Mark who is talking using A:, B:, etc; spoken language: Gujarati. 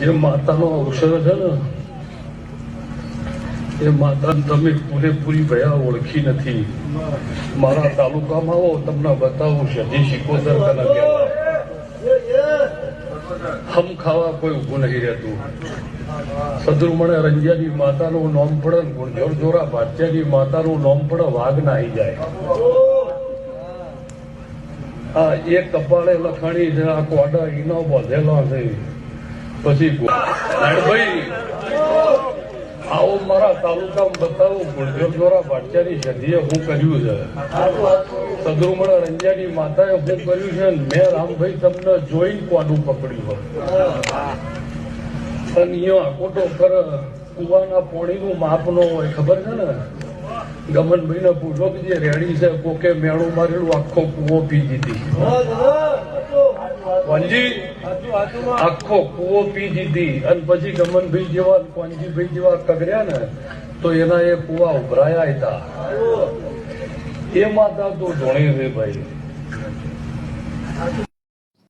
A: જે માતાનો અવસર છે ને, એ માતાને તમે પૂરેપૂરી ભયા ઓળખી નથી. મારા તાલુકામાં આવો, તમને બતાવું છે જે શિકોતર હમ ખાવા કોઈ ઊભું નહીં રહેતું. સદુરમણે રંજ્યાની માતાનું નોમ પડે, ગુણજોર જોરા ભાત્યાની માતાનું નોમ પડે, વાઘ ના આવી જાય. આ એક કપાળે લખાણી છે, આ કોડા ઈનો બોધેલો છે. પછી ભાઈ, આવો મારા તાલુકામાં બતાવું ગુણજોર દ્વારા ભાટ્યાની સદીએ હું કર્યું છે. સદરુમણ રંજાની માતાએ હું કર્યું છે મેં રામભાઈ તમને જોઈને કોનું પકડ્યું અને અહીંયા આકોટો કર કુવાના પોણીનું માપ ન હોય, ખબર છે ને? ગમનભાઈ ને પૂછો કે જે રેડી છે, કોકે મેળું મારેલું આખો કુવો પી દીધી. વાંજી આખો કુવો પી દીધી અને પછી ગમનભાઈ જેવા કોંજીભાઈ જેવા કગર્યા ને તો એના એ કુવા ઉભરાયા હતા. એ માતા તો ધોણી રે ભાઈ.